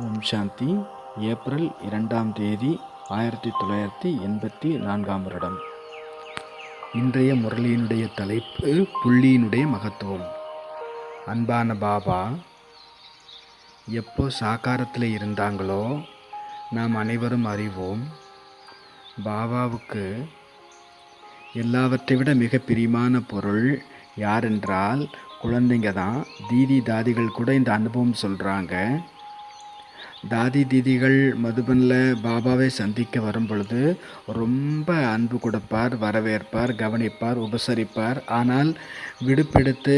ஓம் சாந்தி. April இரண்டாம் தேதி ஆயிரத்தி தொள்ளாயிரத்தி எண்பத்தி நான்காம் வருடம். இன்றைய முரளியினுடைய தலைப்பு புள்ளியினுடைய மகத்துவம். அன்பான பாபா எப்போ சாக்காரத்தில் இருந்தாங்களோ நாம் அனைவரும் அறிவோம். பாபாவுக்கு எல்லாவற்றை விட மிக பிரியமான பொருள் யாரென்றால் குழந்தைங்க தான். தீதி தாதிகள் கூட இந்த அனுபவம் சொல்கிறாங்க தாதி தீதிகள் மதுபனில் பாபாவை சந்திக்க வரும் பொழுது ரொம்ப அன்பு கொடுப்பார் வரவேற்பார் கவனிப்பார் உபசரிப்பார். ஆனால் விடுப்பெடுத்து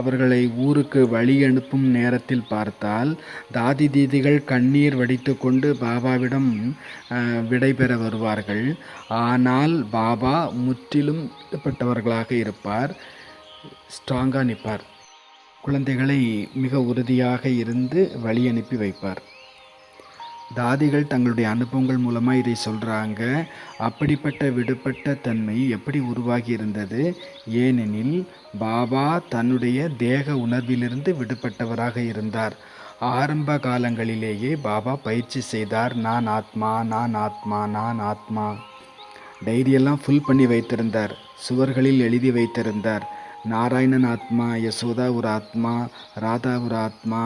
அவர்களை ஊருக்கு வழி அனுப்பும் நேரத்தில் பார்த்தால் தாதி தீதிகள் கண்ணீர் வடித்து கொண்டு பாபாவிடம் விடைபெற வருவார்கள். ஆனால் பாபா முற்றிலும் விடுபட்டவர்களாக இருப்பார் ஸ்ட்ராங்காக நிற்பார். குழந்தைகளை மிக உறுதியாக இருந்து வழி அனுப்பி வைப்பார். தாதிகள் தங்களுடைய அனுபவங்கள் மூலமாக இதை சொல்கிறாங்க அப்படிப்பட்ட விடுபட்ட தன்மை எப்படி உருவாகி இருந்தது ஏனெனில் பாபா தன்னுடைய தேக உணர்விலிருந்து விடுபட்டவராக இருந்தார். ஆரம்ப காலங்களிலேயே பாபா பயிற்சி செய்தார் நான் ஆத்மா நான் ஆத்மா நான் ஆத்மா. டைரியெல்லாம் ஃபுல் பண்ணி வைத்திருந்தார். சுவர்களில் எழுதி வைத்திருந்தார். நாராயணன் ஆத்மா யசோதா ஒரு ஆத்மா ராதா ஒரு ஆத்மா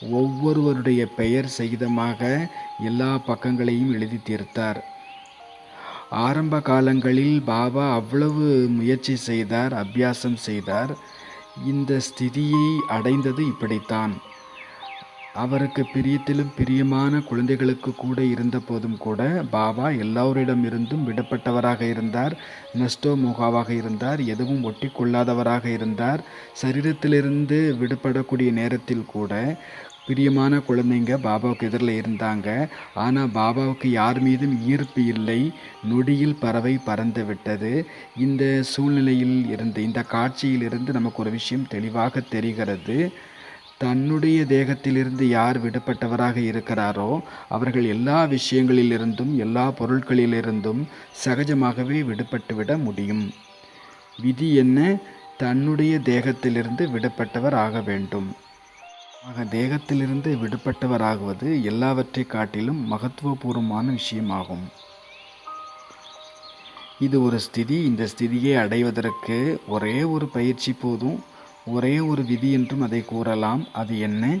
ஒவ்வொருவருடைய பெயர் சகிதமாக எல்லா பக்கங்களையும் எழுதி தீர்த்தார். ஆரம்ப காலங்களில் பாபா அவ்வளவு முயற்சி செய்தார் அபியாசம் செய்தார். இந்த ஸ்திதியை அடைந்தது இப்படித்தான். அவருக்கு பிரியத்திலும் பிரியமான குழந்தைகளுக்கு கூட இருந்த போதும் கூட பாபா எல்லோரிடமிருந்தும் விடப்பட்டவராக இருந்தார் நஷ்டோ முகாவாக இருந்தார் எதுவும் ஒட்டி கொள்ளாதவராக இருந்தார். சரீரத்திலிருந்து விடுபடக்கூடிய நேரத்தில் கூட பிரியமான குழந்தைங்க பாபாவுக்கு எதிரில் இருந்தாங்க. ஆனால் பாபாவுக்கு யார் மீதும் ஈர்ப்பு இல்லை. நொடியில் பறவை பறந்து விட்டது. இந்த சூழ்நிலையில் இருந்து இந்த காட்சியில் இருந்து நமக்கு ஒரு விஷயம் தெளிவாக தெரிகிறது. தன்னுடைய தேகத்திலிருந்து யார் விடுபட்டவராக இருக்கிறாரோ அவர்கள் எல்லா விஷயங்களிலிருந்தும் எல்லா பொருட்களிலிருந்தும் சகஜமாகவே விடுபட்டுவிட முடியும். விதி என்ன? தன்னுடைய தேகத்திலிருந்து விடுபட்டவர் ஆக வேண்டும். ஆக தேகத்திலிருந்து விடுபட்டவர் ஆகுவது எல்லாவற்றை காட்டிலும் மகத்துவபூர்வமான விஷயமாகும். இது ஒரு ஸ்திதி. இந்த ஸ்திதியை அடைவதற்கு ஒரே ஒரு பயிற்சி போதும். ஒரே ஒரு விதி என்றும் அதை கூறலாம். அது என்ன?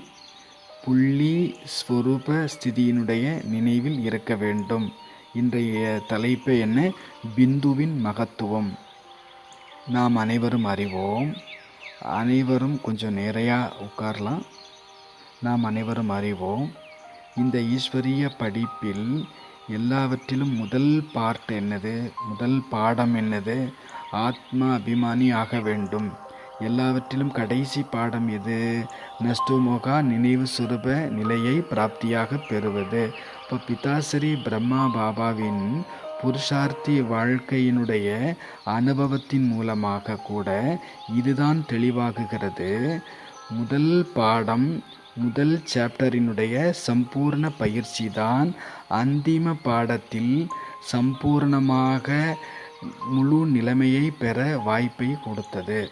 புள்ளி ஸ்வரூப ஸ்திதியினுடைய நினைவில் இருக்க வேண்டும். இன்றைய தலைப்பு என்ன? பிந்துவின் மகத்துவம். நாம் அனைவரும் அறிவோம். அனைவரும் கொஞ்சம் நிறையா உட்காரலாம். நாம் அனைவரும் அறிவோம். இந்த ஈஸ்வரிய படிப்பில் எல்லாவற்றிலும் முதல் பார்ட் என்னது? முதல் பாடம் என்னது? ஆத்மா அபிமானி ஆக வேண்டும். எல்லாவற்றிலும் கடைசி பாடம் எது? நஷ்டோமோகா நினைவு சுரூப நிலையை பிராப்தியாக பெறுவது. இப்போ பிதாசரி பிரம்மா பாபாவின் புருஷார்த்தி வாழ்க்கையினுடைய அனுபவத்தின் மூலமாக கூட இதுதான் தெளிவாகுகிறது. முதல் பாடம் முதல் சாப்டரினுடைய சம்பூர்ண பயிற்சி தான் அந்திம பாடத்தில் சம்பூர்ணமாக முழு நிலைமையை பெற வாய்ப்பை கொடுத்தது.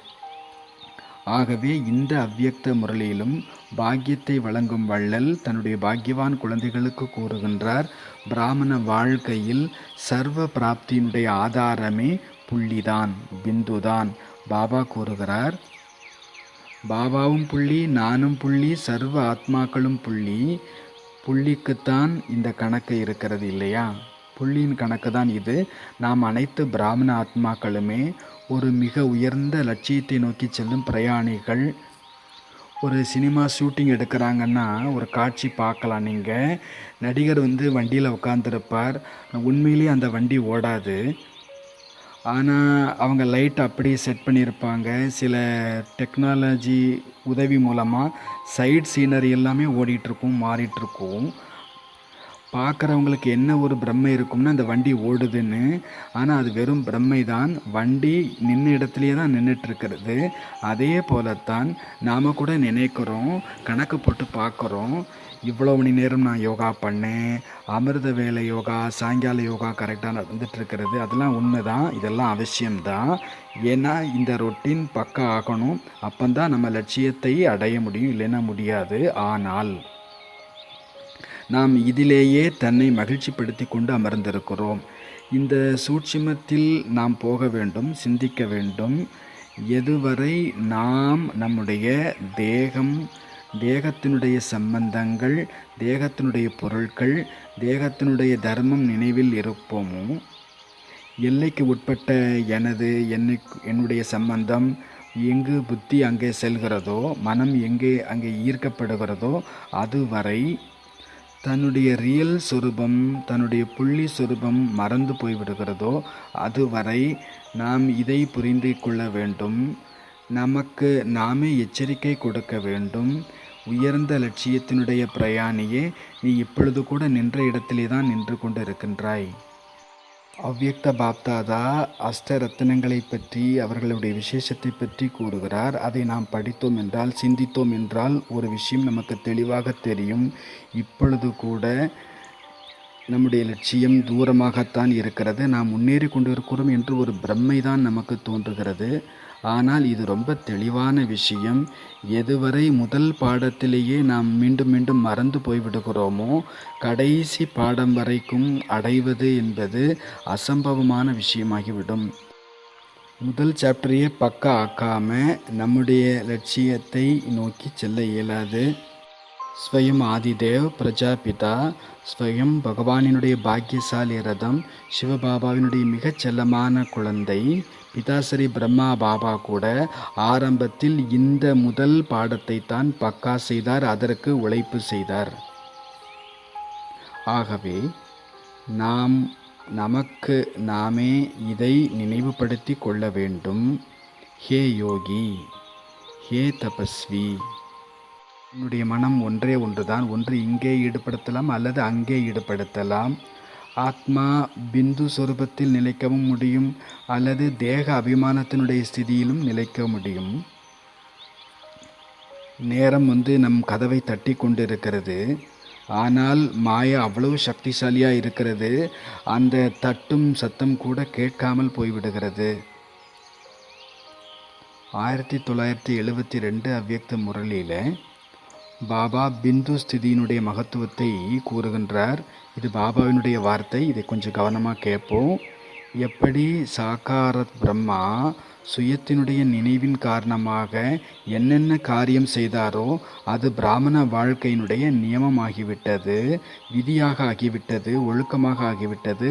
ஆகவே இந்த அவ்வியக்த முரளியிலும் பாக்கியத்தை வழங்கும் வள்ளல் தன்னுடைய பாக்கியவான் குழந்தைகளுக்கு கூறுகின்றார் பிராமண வாழ்க்கையில் சர்வ பிராப்தியினுடைய ஆதாரமே புள்ளிதான் பிந்துதான். பாபா கூறுகிறார் பாபாவும் புள்ளி நானும் புள்ளி சர்வ ஆத்மாக்களும் புள்ளி புள்ளிக்குத்தான் இந்த கணக்கு இருக்கிறது இல்லையா? புள்ளியின் கணக்கு தான் இது. நாம் அனைத்து பிராமண ஆத்மாக்களுமே ஒரு மிக உயர்ந்த லட்சியத்தை நோக்கி செல்லும் பிரயாணிகள் ஒரு சினிமா ஷூட்டிங் எடுக்கிறாங்கன்னா ஒரு காட்சி பார்க்கலாம். நீங்கள் நடிகர் வந்து வண்டியில் உட்காந்துருப்பார் உண்மையிலேயே அந்த வண்டி ஓடாது. ஆனால் அவங்க லைட் அப்படி செட் பண்ணியிருப்பாங்க. சில டெக்னாலஜி உதவி மூலமாக சைட் சீனரி எல்லாமே ஓடிட்டுருக்கும் மாறிட்டுருக்கும் பார்க்குறவங்களுக்கு என்ன ஒரு பிரம்மை இருக்கும்னா அந்த வண்டி ஓடுதுன்னு. ஆனால் அது வெறும் பிரம்மை தான் வண்டி நின்ன இடத்துலையே தான் நின்றுட்டுருக்கிறது அதே போலத்தான் நாம் கூட நினைக்கிறோம் கணக்கு போட்டு பார்க்குறோம். இவ்வளோ மணி நேரம் நான் யோகா பண்ணேன் அமிர்த வேலை யோகா சாயங்கால யோகா கரெக்டாக நடந்துட்டுருக்கிறது அதெல்லாம் உண்மை தான் இதெல்லாம் அவசியம்தான். ஏன்னா இந்த ரொட்டீன் பக்கம் ஆகணும். அப்போந்தான் நம்ம லட்சியத்தை அடைய முடியும் இல்லைன்னா முடியாது. ஆனால் நாம் இதிலேயே தன்னை மகிழ்ச்சிப்படுத்தி கொண்டு அமர்ந்திருக்கிறோம். இந்த சூட்சிமத்தில் நாம் போக வேண்டும் சிந்திக்க வேண்டும். எதுவரை நாம் நம்முடைய தேகம் தேகத்தினுடைய சம்பந்தங்கள் தேகத்தினுடைய பொருட்கள் தேகத்தினுடைய தர்மம் நினைவில் இருப்போமோ? எல்லைக்கு உட்பட்ட எனது என்னை என்னுடைய சம்பந்தம் எங்கு புத்தி அங்கே செல்கிறதோ மனம் எங்கே அங்கே ஈர்க்கப்படுகிறதோ அதுவரை தன்னுடைய ரியல் சொரூபம் தன்னுடைய புள்ளி சொரூபம் மறந்து போய்விடுகிறதோ அதுவரை நாம் இதை புரிந்து கொள்ள வேண்டும். நமக்கு நாமே எச்சரிக்கை கொடுக்க வேண்டும். உயர்ந்த லட்சியத்தினுடைய பிரயாணியே நீ இப்பொழுது கூட நின்ற இடத்திலே தான் நின்று கொண்டு இருக்கின்றாய் அவ்யக்த பாப்தாதா அஷ்டரத்தினங்களை பற்றி அவர்களுடைய விசேஷத்தை பற்றி கூறுகிறார். அதை நாம் படித்தோம் என்றால் சிந்தித்தோம் என்றால் ஒரு விஷயம் நமக்கு தெளிவாக தெரியும். இப்பொழுது கூட நம்முடைய லட்சியம் தூரமாகத்தான் இருக்கிறது. நாம் முன்னேறி கொண்டிருக்கிறோம் என்று ஒரு பிரம்மை தான் நமக்கு தோன்றுகிறது. ஆனால் இது ரொம்ப தெளிவான விஷயம். எதுவரை முதல் பாடத்திலேயே நாம் மீண்டும் மீண்டும் மறந்து போய்விடுகிறோமோ கடைசி பாடம் வரைக்கும் அடைவது என்பது அசம்பவமான விஷயமாகிவிடும். முதல் சாப்டரையே பக்கா ஆக்காமல் நம்முடைய லட்சியத்தை நோக்கி செல்ல இயலாது. ஸ்வயம் ஆதிதேவ் பிரஜாபிதா ஸ்வயம் பகவானினுடைய பாக்கியசாலி ரதம் சிவபாபாவினுடைய மிகச் செல்லமான குழந்தை பிதாசரி பிரம்மா பாபா கூட ஆரம்பத்தில் இந்த முதல் பாடத்தை தான் பக்கா செய்தார் அதற்கு உழைப்பு செய்தார். ஆகவே நாம் நமக்கு நாமே இதை நினைவுபடுத்தி கொள்ள வேண்டும். ஹே யோகி ஹே தபஸ்வி. என்னுடைய மனம் ஒன்றே ஒன்றுதான். ஒன்று இங்கே ஈடுபடுத்தலாம் அல்லது அங்கே ஈடுபடுத்தலாம். ஆத்மா பிந்து சொரூபத்தில் நிலைக்கவும் முடியும் அல்லது தேக அபிமானத்தினுடைய ஸ்திதியிலும் நிலைக்க முடியும். நேரம் வந்து நம் கதவை தட்டி கொண்டிருக்கிறது. ஆனால் மாயா அவ்வளவு சக்திசாலியாக இருக்கிறது. அந்த தட்டும் சத்தம் கூட கேட்காமல் போய்விடுகிறது. ஆயிரத்தி தொள்ளாயிரத்தி எழுபத்தி ரெண்டு அவ்வியக்த முரளியில் பாபா பிந்து ஸ்திதியினுடைய மகத்துவத்தை கூறுகின்றார். இது பாபாவினுடைய வார்த்தை. இதை கொஞ்சம் கவனமாக கேட்போம். எப்படி சாக்காரத் பிரம்மா சுயத்தினுடைய நினைவின் காரணமாக என்னென்ன காரியம் செய்தாரோ அது பிராமண வாழ்க்கையினுடைய நியமமாகிவிட்டது விதியாக ஆகிவிட்டது ஒழுக்கமாக ஆகிவிட்டது.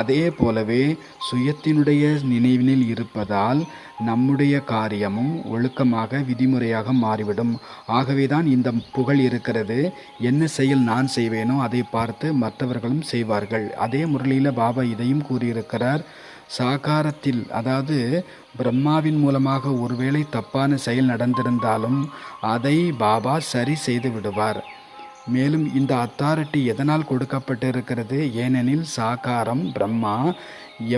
அதே போலவே சுயத்தினுடைய நினைவினில் இருப்பதால் நம்முடைய காரியமும் ஒழுக்கமாக விதிமுறையாக மாறிவிடும். ஆகவேதான் இந்த புகழ் இருக்கிறது. என்ன செயல் நான் செய்வேனோ அதை பார்த்து மற்றவர்களும் செய்வார்கள். அதே முரளியில் பாபா இதையும் கூறியிருக்கிறார். சாகாரத்தில் அதாவது பிரம்மாவின் மூலமாக ஒருவேளை தப்பான செயல் நடந்திருந்தாலும் அதை பாபா சரி செய்து விடுவார். மேலும் இந்த அத்தாரிட்டி எதனால் கொடுக்கப்பட்டிருக்கிறது? ஏனெனில் சாகாரம் பிரம்மா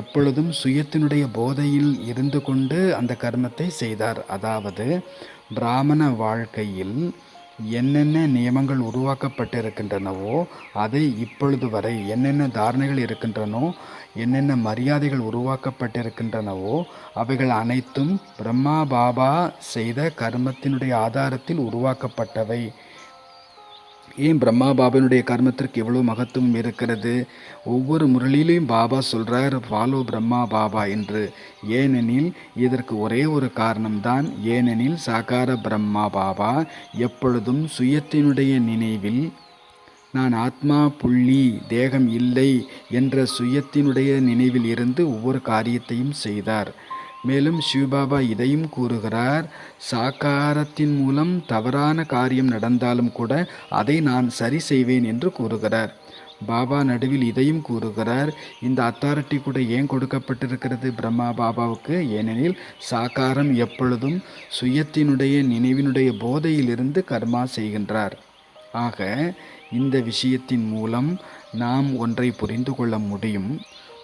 எப்பொழுதும் சுயத்தினுடைய போதையில் இருந்து கொண்டு அந்த கர்மத்தை செய்தார். அதாவது பிராமண வாழ்க்கையில் என்னென்ன நியமங்கள் உருவாக்கப்பட்டிருக்கின்றனவோ அதை இப்பொழுது வரை என்னென்ன தாரணைகள் இருக்கின்றனோ என்னென்ன மரியாதைகள் உருவாக்கப்பட்டிருக்கின்றனவோ அவைகள் அனைத்தும் பிரம்மா பாபா செய்த கர்மத்தினுடைய ஆதாரத்தில் உருவாக்கப்பட்டவை. ஏன் பிரம்மா பாபாவினுடைய கர்மத்திற்கு எவ்வளோ மகத்துவம் இருக்கிறது? ஒவ்வொரு முரளிலையும் பாபா சொல்கிறார் ஃபாலோ பிரம்மா பாபா என்று. ஏனெனில் இதற்கு ஒரே ஒரு காரணம்தான். ஏனெனில் சாகார பிரம்மா பாபா எப்பொழுதும் சுயத்தினுடைய நினைவில் நான் ஆத்மா புள்ளி தேகம் இல்லை என்ற சுயத்தினுடைய நினைவில் இருந்து ஒவ்வொரு காரியத்தையும் செய்தார். மேலும் சிவபாபா இதையும் கூறுகிறார் சாக்காரத்தின் மூலம் தவறான காரியம் நடந்தாலும் கூட அதை நான் சரி செய்வேன் என்று கூறுகிறார். பாபா நடுவில் இதையும் கூறுகிறார் இந்த அத்தாரிட்டி கூட ஏன் கொடுக்கப்பட்டிருக்கிறது பிரம்மா பாபாவுக்கு? ஏனெனில் சாக்காரம் எப்பொழுதும் சுயத்தினுடைய நினைவினுடைய போதையிலிருந்து கர்மா செய்கின்றார். ஆக இந்த விஷயத்தின் மூலம் நாம் ஒன்றை புரிந்து கொள்ள முடியும்.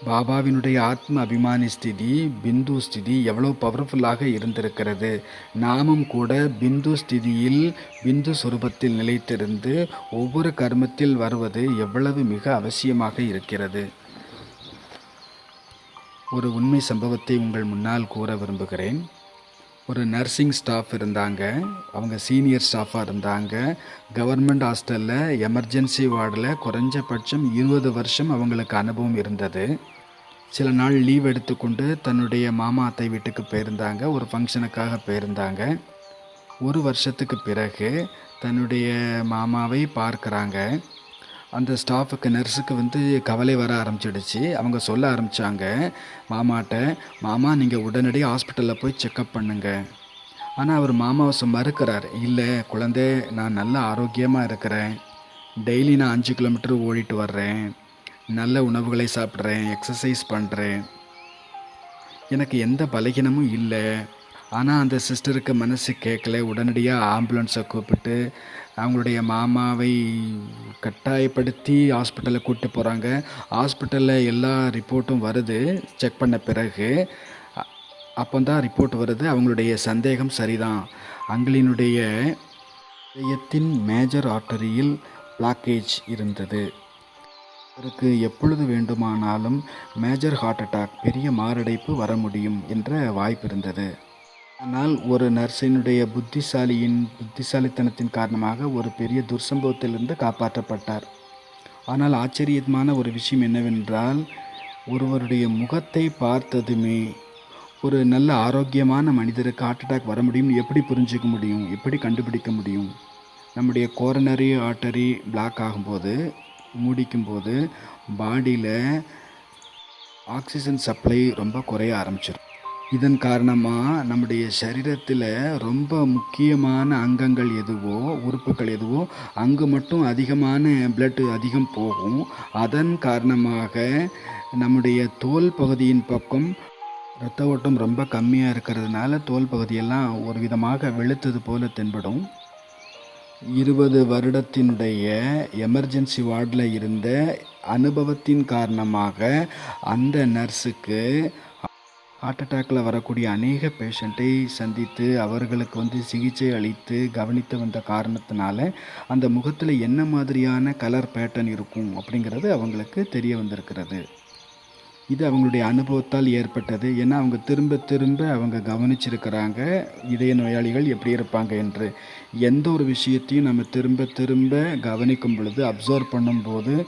பாபாவினுடைய ஆத்ம அபிமானி ஸ்திதி பிந்து ஸ்திதி எவ்வளோ பவர்ஃபுல்லாக இருந்திருக்கிறது. நாமும் கூட பிந்து ஸ்திதியில் பிந்து சுரூபத்தில் நிலைத்திருந்து ஒவ்வொரு கர்மத்தில் வருவது எவ்வளவு மிக அவசியமாக இருக்கிறது. ஒரு உண்மை சம்பவத்தை உங்கள் முன்னால் கூற விரும்புகிறேன். ஒரு நர்சிங் ஸ்டாஃப் இருந்தாங்க. அவங்க சீனியர் ஸ்டாஃபாக இருந்தாங்க. கவர்மெண்ட் ஹாஸ்டலில் எமர்ஜென்சி வார்டில் குறைஞ்சபட்சம் இருபது வருஷம் அவங்களுக்கு அனுபவம் இருந்தது. சில நாள் லீவ் எடுத்துக்கொண்டு தன்னுடைய மாமா அத்தை வீட்டுக்கு போயிருந்தாங்க. ஒரு ஃபங்க்ஷனுக்காக போயிருந்தாங்க. ஒரு வருஷத்துக்கு பிறகு தன்னுடைய மாமாவை பார்க்குறாங்க. அந்த ஸ்டாஃபுக்கு நர்ஸுக்கு வந்து கவலை வர ஆரம்பிச்சிடுச்சு. அவங்க சொல்ல ஆரம்பித்தாங்க மாமாட்ட மாமா நீங்கள் உடனடியாக ஹாஸ்பிட்டலில் போய் செக்கப் பண்ணுங்க. ஆனால் அவர் மாமாவை மறுக்கிறார் இல்லை குழந்தை நான் நல்ல ஆரோக்கியமாக இருக்கிறேன். டெய்லி நான் அஞ்சு கிலோமீட்டர் ஓடிட்டு வர்றேன். நல்ல உணவுகளை சாப்பிட்றேன் எக்ஸசைஸ் பண்ணுறேன் எனக்கு எந்த பலகீனமும் இல்லை. ஆனால் அந்த சிஸ்டருக்கு மனசு கேட்கல உடனடியாக ஆம்புலன்ஸை கூப்பிட்டு அவங்களுடைய மாமாவை கட்டாயப்படுத்தி ஹாஸ்பிட்டலில் கூப்பிட்டு போகிறாங்க ஹாஸ்பிட்டலில் எல்லா ரிப்போர்ட்டும் வருது. செக் பண்ண பிறகு அப்போ தான் ரிப்போர்ட் வருது. அவங்களுடைய சந்தேகம் சரிதான். அங்கிலினுடைய இதயத்தின் மேஜர் ஆர்டரியில் பிளாக்கேஜ் இருந்தது. அவருக்கு எப்பொழுது வேண்டுமானாலும் மேஜர் ஹார்ட் அட்டாக் பெரிய மாரடைப்பு வர முடியும் என்ற வாய்ப்பு இருந்தது. ஆனால் ஒரு நர்ஸினுடைய புத்திசாலியின் புத்திசாலித்தனத்தின் காரணமாக ஒரு பெரிய துர்சம்பவத்திலிருந்து காப்பாற்றப்பட்டார். ஆனால் ஆச்சரியமான ஒரு விஷயம் என்னவென்றால் ஒருவருடைய முகத்தை பார்த்ததுமே ஒரு நல்ல ஆரோக்கியமான மனிதருக்கு ஹார்ட் அட்டாக் வர முடியும் எப்படி புரிஞ்சிக்க முடியும்? எப்படி கண்டுபிடிக்க முடியும்? நம்முடைய கோரனரி ஆர்டரி பிளாக் ஆகும்போது மூடிக்கும்போது பாடியில் ஆக்சிஜன் சப்ளை ரொம்ப குறைய ஆரம்பிச்சிடும் இதன் காரணமாக நம்முடைய சரீரத்தில் ரொம்ப முக்கியமான அங்கங்கள் எதுவோ உறுப்புகள் எதுவோ அங்கு மட்டும் அதிகமான பிளட் அதிகம் போகும். அதன் காரணமாக நம்முடைய தோல் பகுதியின் பக்கம் இரத்த ஓட்டம் ரொம்ப கம்மியாக இருக்கிறதுனால தோல் பகுதியெல்லாம் ஒரு விதமாக வெளுத்தது போல தென்படும். இருபது வருடத்தினுடைய எமர்ஜென்சி வார்டில் இருந்த அனுபவத்தின் காரணமாக அந்த நர்ஸுக்கு ஹார்ட் அட்டாக்கில் வரக்கூடிய அநேக பேஷண்ட்டை சந்தித்து அவர்களுக்கு வந்து சிகிச்சை அளித்து கவனித்து வந்த காரணத்தினால அந்த முகத்தில் என்ன மாதிரியான கலர் பேட்டர்ன் இருக்கும் அப்படிங்கிறது அவங்களுக்கு தெரிய வந்திருக்கிறது. இது அவங்களுடைய அனுபவத்தால் ஏற்பட்டது. ஏன்னா அவங்க திரும்ப திரும்ப அவங்க கவனிச்சிருக்கிறாங்க இதய நோயாளிகள் எப்படி இருப்பாங்க என்று. எந்த ஒரு விஷயத்தையும் நம்ம திரும்ப திரும்ப கவனிக்கும் பொழுது அப்சர்வ் பண்ணும்போது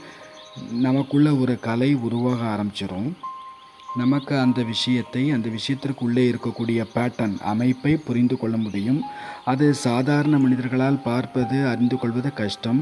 நமக்குள்ள ஒரு கலை உருவாக ஆரம்பிச்சிடும் நமக்கு அந்த விஷயத்தை அந்த விஷயத்திற்குள்ளே இருக்கக்கூடிய பேட்டர்ன் அமைப்பை புரிந்து கொள்ள முடியும். அது சாதாரண மனிதர்களால் பார்ப்பது அறிந்து கொள்வது கஷ்டம்.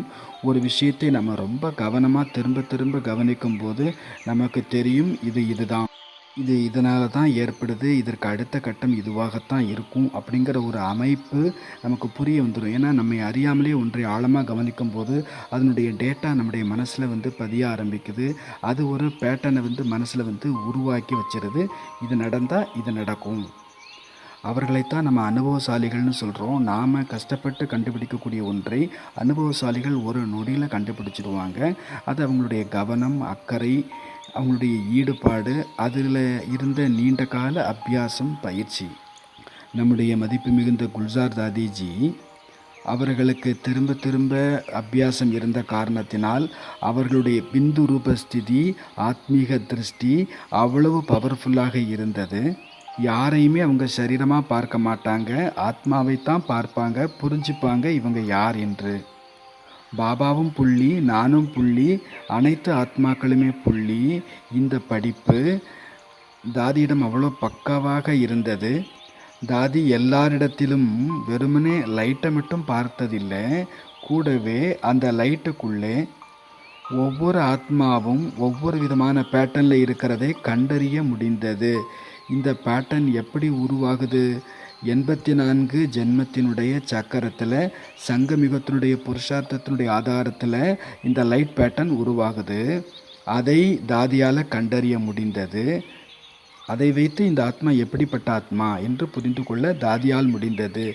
ஒரு விஷயத்தை நம்ம ரொம்ப கவனமாக திரும்ப திரும்ப கவனிக்கும் போது நமக்கு தெரியும் இது இதுதான். இது இதனால தான் ஏற்படுது. இதற்கு அடுத்த கட்டம் இதுவாகத்தான் இருக்கும் அப்படிங்கிற ஒரு அமைப்பு நமக்கு புரிய வந்துடும் ஏன்னா நம்மை அறியாமலே ஒன்றை ஆழமாக கவனிக்கும் போது அதனுடைய டேட்டா நம்முடைய மனசில் வந்து பதிய ஆரம்பிக்குது. அது ஒரு பேட்டர்னை வந்து மனசில் வந்து உருவாக்கி வச்சிருது. இது நடந்தால் இது நடக்கும். அவர்களைத்தான் நம்ம அனுபவசாலிகள்னு சொல்கிறோம் நாம் கஷ்டப்பட்டு கண்டுபிடிக்கக்கூடிய ஒன்றை அனுபவசாலிகள் ஒரு நொடியில் கண்டுபிடிச்சிடுவாங்க. அது அவங்களுடைய கவனம் அக்கறை அவங்களுடைய ஈடுபாடு அதில் இருந்த நீண்ட கால அபியாசம் பயிற்சி. நம்முடைய மதிப்பு மிகுந்த குல்சார் தாதிஜி அவர்களுக்கு திரும்ப திரும்ப அபியாசம் இருந்த காரணத்தினால் அவர்களுடைய பிந்து ரூபஸ்திதி ஆத்மீக திருஷ்டி அவ்வளவு பவர்ஃபுல்லாக இருந்தது. யாரையுமே அவங்க சரீரமாக பார்க்க மாட்டாங்க. ஆத்மாவைத்தான் பார்ப்பாங்க புரிஞ்சுப்பாங்க இவங்க யார் என்று. பாபாவும் புள்ளி நானும் புள்ளி அனைத்து ஆத்மாக்களுமே புள்ளி. இந்த படிப்பு தாதியிடம் அவ்வளோ பக்காவாக இருந்தது. தாதி எல்லாரிடத்திலும் வெறுமனே லைட்டை மட்டும் பார்த்ததில்லை. கூடவே அந்த லைட்டுக்குள்ளே ஒவ்வொரு ஆத்மாவும் ஒவ்வொரு விதமான பேட்டர்னில் இருக்கிறதை கண்டறிய முடிந்தது. இந்த பேட்டர்ன் எப்படி உருவாகுது? எண்பத்தி நான்கு ஜென்மத்தினுடைய சக்கரத்தில் சங்கமிகத்தினுடைய புருஷார்த்தத்தினுடைய ஆதாரத்தில் இந்த லைட் பேட்டர்ன் உருவாகுது. அதை தாதியால் கண்டறிய முடிந்தது. அதை வைத்து இந்த ஆத்மா எப்படிப்பட்ட ஆத்மா என்று புரிந்து கொள்ள தாதியால் முடிந்தது.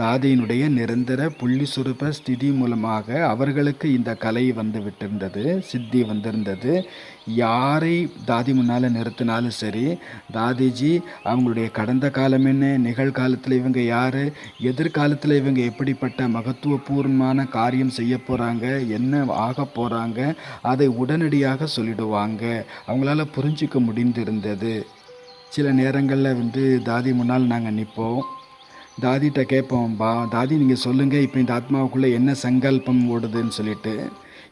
தாதியினுடைய நிரந்தர புள்ளி சுரூப ஸ்திதி மூலமாக அவர்களுக்கு இந்த கலை வந்து விட்டிருந்தது சித்தி வந்திருந்தது. யாரை தாதி முன்னால் நிறுத்தினாலும் சரி தாதிஜி அவங்களுடைய கடந்த காலம் என்ன நிகழ்காலத்தில் இவங்க யார் எதிர்காலத்தில் இவங்க எப்படிப்பட்ட மகத்துவபூர்வமான காரியம் செய்ய போகிறாங்க என்ன ஆக போகிறாங்க அதை உடனடியாக சொல்லிடுவாங்க. அவங்களால புரிஞ்சிக்க முடிந்திருந்தது. சில நேரங்களில் வந்து தாதி முன்னால் நாங்கள் நிற்போம் தாதிகிட்ட கேட்போம்பா தாதி நீங்கள் சொல்லுங்கள் இப்போ இந்த ஆத்மாவுக்குள்ளே என்ன சங்கல்பம் ஓடுதுன்னு சொல்லிட்டு.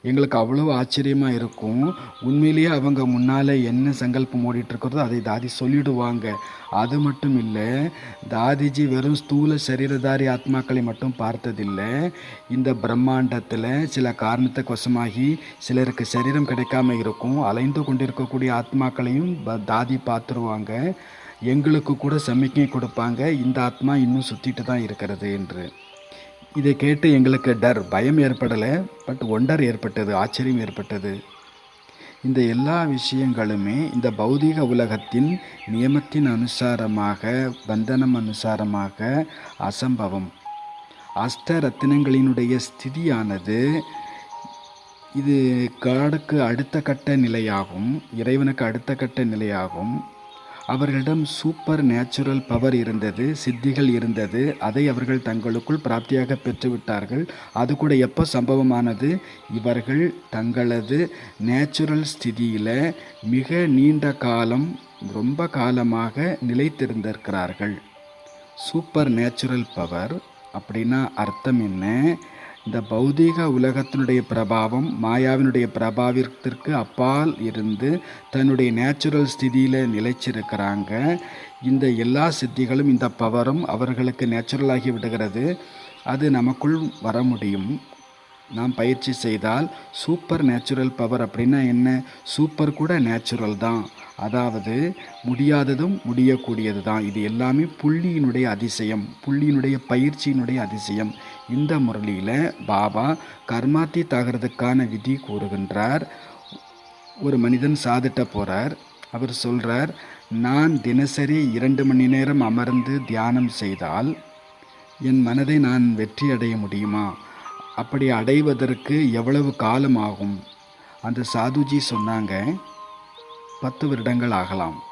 எங்களுக்கு அவ்வளோ ஆச்சரியமாக இருக்கும். உண்மையிலேயே அவங்க முன்னால் என்ன சங்கல்பம் ஓடிட்டுருக்கிறதோ அதை தாதி சொல்லிடுவாங்க. அது மட்டும் இல்லை தாதிஜி வெறும் ஸ்தூல சரீரதாரி ஆத்மாக்களை மட்டும் பார்த்ததில்லை. இந்த பிரம்மாண்டத்தில் சில காரணத்தை கொசமாகி சிலருக்கு சரீரம் கிடைக்காம இருக்கும் அலைந்து கொண்டிருக்கக்கூடிய ஆத்மாக்களையும் ப- தாதி பார்த்துருவாங்க. எங்களுக்கு கூட சமிக்கை கொடுப்பாங்க. இந்த ஆத்மா இன்னும் சுற்றிட்டு தான் இருக்கிறது என்று. இதை கேட்டு எங்களுக்கு டர் பயம் ஏற்படலை பட் ஒண்டர் ஏற்பட்டது ஆச்சரியம் ஏற்பட்டது. இந்த எல்லா விஷயங்களுமே இந்த பௌதீக உலகத்தின் நியமத்தின் அனுசாரமாக பந்தனம் அனுசாரமாக அசம்பவம். அஷ்ட ரத்தினங்களினுடைய ஸ்திதியானது இது காடுக்கு அடுத்த கட்ட நிலையாகும் இறைவனுக்கு அடுத்த கட்ட நிலையாகும். அவர்களிடம் சூப்பர் நேச்சுரல் பவர் இருந்தது சித்திகள் இருந்தது. அதை அவர்கள் தங்களுக்குள் பிராப்தியாக பெற்றுவிட்டார்கள். அது கூட எப்போ சம்பவமானது? இவர்கள் தங்களது நேச்சுரல் ஸ்திதியில் மிக நீண்ட காலம் ரொம்ப காலமாக நிலைத்திருந்திருக்கிறார்கள். சூப்பர் நேச்சுரல் பவர் அப்படின்னா அர்த்தம் என்ன? இந்த பௌதீக உலகத்தினுடைய பிரபாவம் மாயாவினுடைய பிரபாவத்திற்கு அப்பால் இருந்து தன்னுடைய நேச்சுரல் ஸ்திதியில் நிலைச்சிருக்கிறாங்க இந்த எல்லா சித்திகளும் இந்த பவரும் அவர்களுக்கு நேச்சுரலாகி விடுகிறது. அது நமக்குள் வர முடியும். நாம் பயிற்சி செய்தால் சூப்பர் நேச்சுரல் பவர் அப்படின்னா என்ன? சூப்பர் கூட நேச்சுரல் தான். அதாவது முடியாததும் முடியக்கூடியது தான் இது எல்லாமே புள்ளியினுடைய அதிசயம் புள்ளியினுடைய பயிற்சியினுடைய அதிசயம். இந்த முரளியில் பாபா கர்மாத்தி தாகிறதுக்கான விதி கூறுகின்றார். ஒரு மனிதன் சாதிட்ட போகிறார் அவர் சொல்கிறார் நான் தினசரி இரண்டு மணி நேரம் அமர்ந்து தியானம் செய்தால் என் மனதை நான் வெற்றி அடைய முடியுமா? அப்படி அடைவதற்கு எவ்வளவு காலம் ஆகும் அந்த சாதுஜி சொன்னாங்க பத்து வருடங்கள் ஆகலாம்.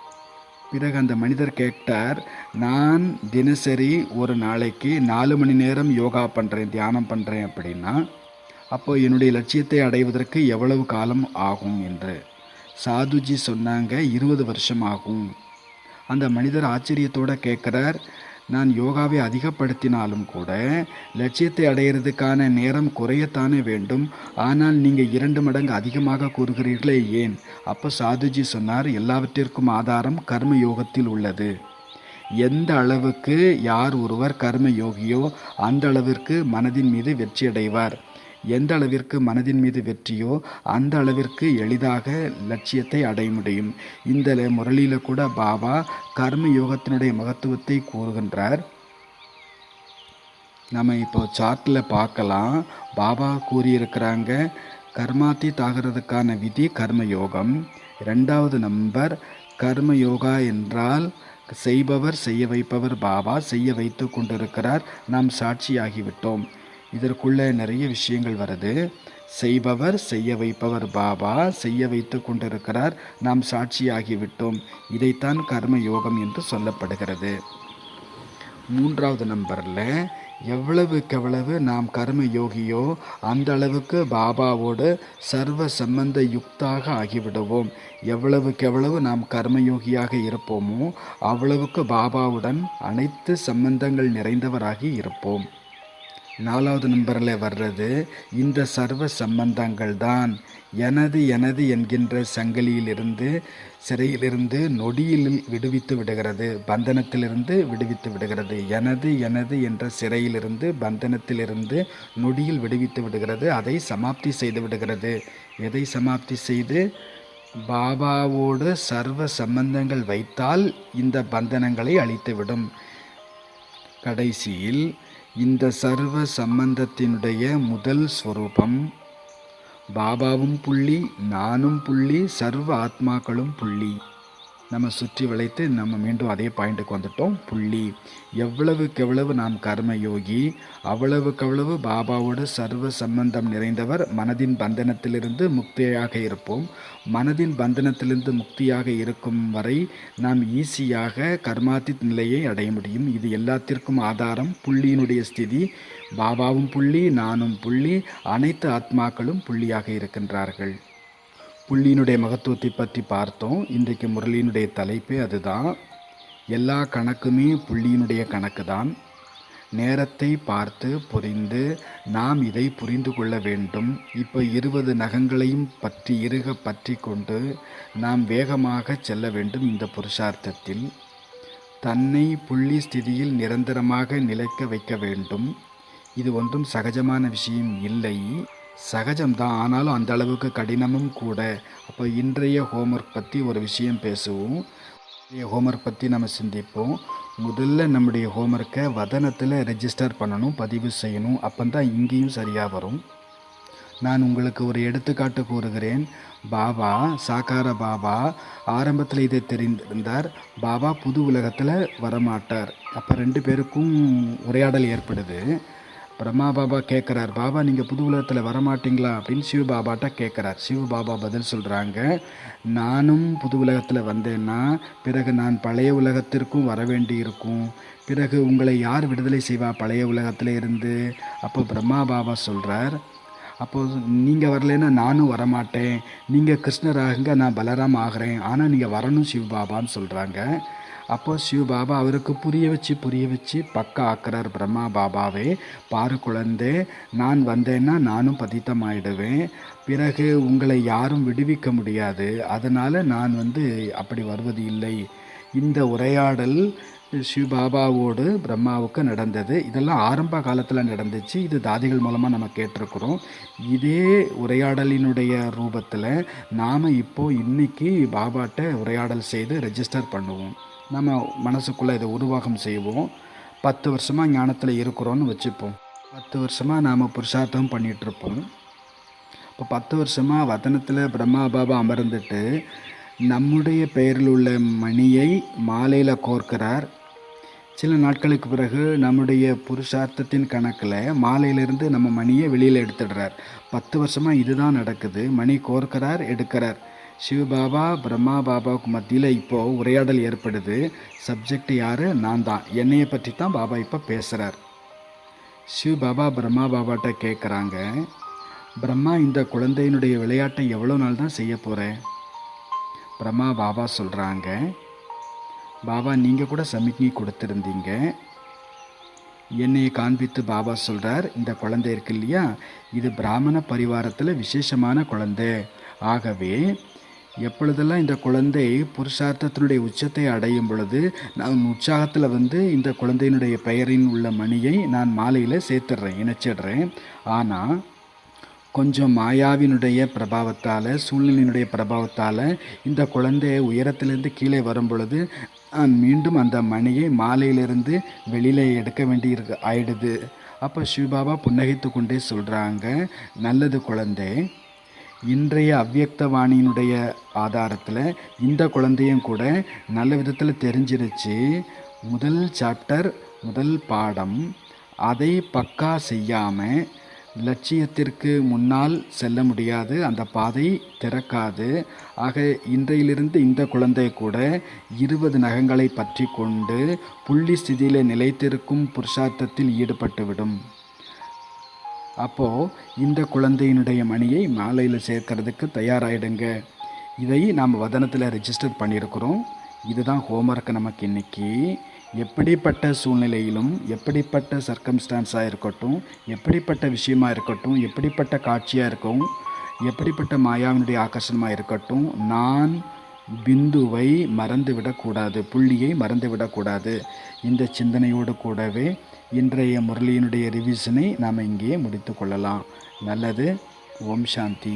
பிறகு அந்த மனிதர் கேட்டார் நான் தினசரி ஒரு நாளைக்கு நாலு மணி நேரம் யோகா பண்ணுறேன் தியானம் பண்ணுறேன் அப்படின்னா அப்போ என்னுடைய லட்சியத்தை அடைவதற்கு எவ்வளவு காலம் ஆகும்? என்று. சாதுஜி சொன்னாங்க இருபது வருஷம் ஆகும். அந்த மனிதர் ஆச்சரியத்தோடு கேட்குறார் நான் யோகாவை அதிகப்படுத்தினாலும் கூட லட்சியத்தை அடையிறதுக்கான நேரம் குறையத்தானே வேண்டும். ஆனால் நீங்கள் இரண்டு மடங்கு அதிகமாக கூறுகிறீர்களே ஏன்? அப்போ சாதுஜி சொன்னார் எல்லாவற்றிற்கும் ஆதாரம் கர்ம யோகத்தில் உள்ளது. எந்த அளவுக்கு யார் ஒருவர் கர்ம யோகியோ அந்த அளவிற்கு மனதின் மீது வெற்றி அடைவார் எந்த அளவிற்கு மனதின் மீது வெற்றியோ அந்த அளவிற்கு எளிதாக லட்சியத்தை அடைய முடியும். இந்த முரளியில் கூட பாபா கர்ம யோகத்தினுடைய மகத்துவத்தை கூறுகின்றார். நம்ம இப்போ சார்ட்டில் பார்க்கலாம். பாபா கூறியிருக்கிறாங்க கர்மாத்தி தாகிறதுக்கான விதி கர்ம யோகம். ரெண்டாவது நம்பர் கர்ம யோகா என்றால் செய்பவர் செய்ய வைப்பவர் பாபா செய்ய வைத்து கொண்டிருக்கிறார். நாம் சாட்சியாகிவிட்டோம். இதற்குள்ள நிறைய விஷயங்கள் வருது. செய்பவர் செய்ய வைப்பவர் பாபா செய்ய வைத்து கொண்டிருக்கிறார் நாம் சாட்சியாகிவிட்டோம் இதைத்தான் கர்ம யோகம் என்று சொல்லப்படுகிறது. மூன்றாவது நம்பரில் எவ்வளவுக்கெவ்வளவு நாம் கர்ம யோகியோ அந்த அளவுக்கு பாபாவோடு சர்வ சம்பந்த யுக்தாக ஆகிவிடுவோம். எவ்வளவுக்கெவ்வளவு நாம் கர்மயோகியாக இருப்போமோ அவ்வளவுக்கு பாபாவுடன் அனைத்து சம்பந்தங்கள் நிறைந்தவராகி இருப்போம். நாலாவது நம்பரில் வர்றது இந்த சர்வ சம்பந்தங்கள் தான். எனது எனது என்கின்ற சங்கிலியிலிருந்து சிறையிலிருந்து நொடியில் விடுவித்து விடுகிறது பந்தனத்திலிருந்து விடுவித்து விடுகிறது. எனது எனது என்ற சிறையிலிருந்து பந்தனத்திலிருந்து நொடியில் விடுவித்து விடுகிறது அதை சமாப்தி செய்து விடுகிறது. எதை சமாப்தி செய்து? பாபாவோடு சர்வ சம்பந்தங்கள் வைத்தால் இந்த பந்தனங்களை அழித்துவிடும். கடைசியில் இந்த சர்வ சம்பந்தத்தினுடைய முதல் ஸ்வரூபம் பாபாவும் புள்ளி நானும் புள்ளி சர்வ ஆத்மாக்களும் புள்ளி. நம்ம சுற்றி வளைத்து நம்ம மீண்டும் அதே பாயிண்ட்டுக்கு வந்துட்டோம். புள்ளி எவ்வளவுக்கு எவ்வளவு நாம் கர்மயோகி அவ்வளவுக்கவ்வளவு பாபாவோடு சர்வ சம்பந்தம் நிறைந்தவர் மனதின் பந்தனத்திலிருந்து முக்தியாக இருப்போம். மனதின் பந்தனத்திலிருந்து முக்தியாக இருக்கும் வரை நாம் ஈஸியாக கர்மாத்தித் நிலையை அடைய முடியும். இது எல்லாத்திற்கும் ஆதாரம். புள்ளியினுடைய ஸ்திதி பாபாவும் புள்ளி நானும் புள்ளி அனைத்து ஆத்மாக்களும் புள்ளியாக இருக்கின்றார்கள். புள்ளியினுடைய மகத்துவத்தை பற்றி பார்த்தோம். இன்றைக்கு முரளியினுடைய தலைப்பே அதுதான். எல்லா கணக்குமே புள்ளியினுடைய கணக்கு தான் நேரத்தை பார்த்து புரிந்து நாம் இதை புரிந்து கொள்ள வேண்டும். இப்போ இருபது நகங்களையும் பற்றி இருக பற்றி கொண்டு நாம் வேகமாக செல்ல வேண்டும் இந்த புருஷார்த்தத்தில். தன்னை புள்ளி ஸ்திதியில் நிரந்தரமாக நிலைக்க வைக்க வேண்டும். இது ஒன்றும் சகஜமான விஷயம் இல்லை. சகஜம்தான். ஆனாலும் அந்த அளவுக்கு கடினமும் கூட. அப்போ இன்றைய ஹோம்ஒர்க் பற்றி ஒரு விஷயம் பேசுவோம். இன்றைய ஹோம்ஒர்க் பற்றி நம்ம சிந்திப்போம். முதல்ல நம்முடைய ஹோம்ஒர்க்கை வதனத்தில் ரெஜிஸ்டர் பண்ணணும் பதிவு செய்யணும். அப்போ தான் இங்கேயும் சரியாக வரும். நான் உங்களுக்கு ஒரு எடுத்துக்காட்டு கூறுகிறேன். பாபா சாக்கார பாபா ஆரம்பத்தில் இதை தெரிந்திருந்தார். பாபா புது உலகத்தில் வரமாட்டார். அப்போ ரெண்டு பேருக்கும் உரையாடல் ஏற்படுது. பிரம்மா பாபா கேட்குறார் பாபா நீங்கள் புது உலகத்தில் வரமாட்டீங்களா? அப்படின்னு சிவ பாபாட்ட கேட்குறார் சிவ பாபா பதில் சொல்கிறாங்க நானும் புது உலகத்தில் வந்தேன்னா பிறகு நான் பழைய உலகத்திற்கும் வர வேண்டி இருக்கும் பிறகு உங்களை யார் விடுதலை செய்வா பழைய உலகத்தில் இருந்து? அப்போ பிரம்மா பாபா சொல்கிறார் அப்போது நீங்கள் வரலைன்னா நானும் வரமாட்டேன். நீங்கள் கிருஷ்ணர் ஆகுங்க நான் பலராம் ஆகிறேன். ஆனால் நீங்கள் வரணும் சிவபாபான்னு சொல்கிறாங்க அப்போ சிவபாபா அவருக்கு புரிய வச்சு புரிய வச்சு பக்கா ஆக்கிறார் பிரம்மா பாபாவே பாரு குழந்தை நான் வந்தேன்னா நானும் பதித்தமாயிடுவேன். பிறகு உங்களை யாரும் விடுவிக்க முடியாது. அதனால் நான் வந்து அப்படி வருவது இல்லை. இந்த உரையாடல் சிவபாபாவோடு பிரம்மாவுக்கு நடந்தது. இதெல்லாம் ஆரம்ப காலத்தில் நடந்துச்சு. இது தாதிகள் மூலமாக நம்ம கேட்டிருக்கிறோம். இதே உரையாடலினுடைய ரூபத்தில் நாம் இப்போது இன்னைக்கு பாபாட்ட உரையாடல் செய்து ரெஜிஸ்டர் பண்ணுவோம். நம்ம மனசுக்குள்ளே இதை உருவாகம் செய்வோம். பத்து வருஷமாக ஞானத்தில் இருக்கிறோன்னு வச்சுப்போம். பத்து வருஷமாக நாம் புருஷார்த்தம் பண்ணிகிட்ருப்போம் இப்போ பத்து வருஷமாக வதனத்தில் பிரம்மா பாபா அமர்ந்துட்டு நம்முடைய பெயரில் உள்ள மணியை மாலையில் கோர்க்கிறார். சில நாட்களுக்கு பிறகு நம்முடைய புருஷார்த்தத்தின் கணக்கில் மாலையிலிருந்து நம்ம மணியை வெளியில் எடுத்துடுறார். பத்து வருஷமாக இதுதான் நடக்குது. மணி கோர்க்கிறார் எடுக்கிறார். சிவபாபா பிரம்மா பாபாவுக்கு மத்தியில் இப்போது உரையாடல் ஏற்படுது. சப்ஜெக்ட் யார்? நான் தான் என்னையை பற்றி தான் பாபா இப்போ பேசுகிறார் சிவபாபா பிரம்மா பாபாட்ட கேட்குறாங்க பிரம்மா இந்த குழந்தையினுடைய விளையாட்டை எவ்வளோ நாள் தான் செய்ய போகிறேன் பிரம்மா பாபா சொல்கிறாங்க பாபா நீங்கள் கூட சமிக்ஞை கொடுத்துருந்தீங்க. என்னையை காண்பித்து பாபா சொல்கிறார் இந்த குழந்தை இருக்கு இல்லையா? இது பிராமண பரிவாரத்தில் விசேஷமான குழந்தை. ஆகவே எப்பொழுதெல்லாம் இந்த குழந்தை புருஷார்த்தத்தினுடைய உச்சத்தை அடையும் பொழுது நான் உற்சாகத்தில் வந்து இந்த குழந்தையினுடைய பெயரின் உள்ள மணியை நான் மாலையில் சேர்த்துடுறேன் இணைச்சிடுறேன். ஆனால் கொஞ்சம் மாயாவினுடைய பிரபாவத்தால் சூழ்நிலையினுடைய பிரபாவத்தால் இந்த குழந்தை உயரத்திலிருந்து கீழே வரும் பொழுது நான் மீண்டும் அந்த மணியை மாலையிலிருந்து வெளியில் எடுக்க வேண்டி இருக்கு ஆயிடுது. அப்போ சிவபாபா புன்னகைத்து கொண்டே சொல்கிறாங்க நல்லது குழந்தை இன்றைய அவ்வியக்தவாணியினுடைய ஆதாரத்தில் இந்த குழந்தையும் கூட நல்ல விதத்தில் தெரிஞ்சிருச்சு. முதல் சாப்டர் முதல் பாடம் அதை பக்கா செய்யாமல் லட்சியத்திற்கு முன்னால் செல்ல முடியாது அந்த பாதை திறக்காது. ஆக இன்றையிலிருந்து இந்த குழந்தை கூட இருபது நகங்களை பற்றி கொண்டு புள்ளி ஸ்திதியில் நிலைத்திருக்கும் புருஷார்த்தத்தில் ஈடுபட்டுவிடும் அப்போது இந்த குழந்தையினுடைய மணியை மாலையில் சேர்க்கறதுக்கு தயாராகிடுங்க இதை நாம் வதனத்தில் ரெஜிஸ்டர் பண்ணியிருக்கிறோம். இதுதான் ஹோம்ஒர்க் நமக்கு இன்னைக்கு. எப்படிப்பட்ட சூழ்நிலையிலும் எப்படிப்பட்ட சர்க்கம்ஸ்டான்ஸாக இருக்கட்டும் எப்படிப்பட்ட விஷயமா இருக்கட்டும் எப்படிப்பட்ட காட்சியாக இருக்கும் எப்படிப்பட்ட மாயாவினுடைய ஆகர்ஷணமாக இருக்கட்டும் நான் பிந்துவை மறந்துவிடக்கூடாது புள்ளியை மறந்துவிடக்கூடாது. இந்த சிந்தனையோடு கூடவே இன்றைய முரளியினுடைய ரிவிஷனை நாம் இங்கே முடித்து கொள்ளலாம். நல்லது. ஓம் சாந்தி.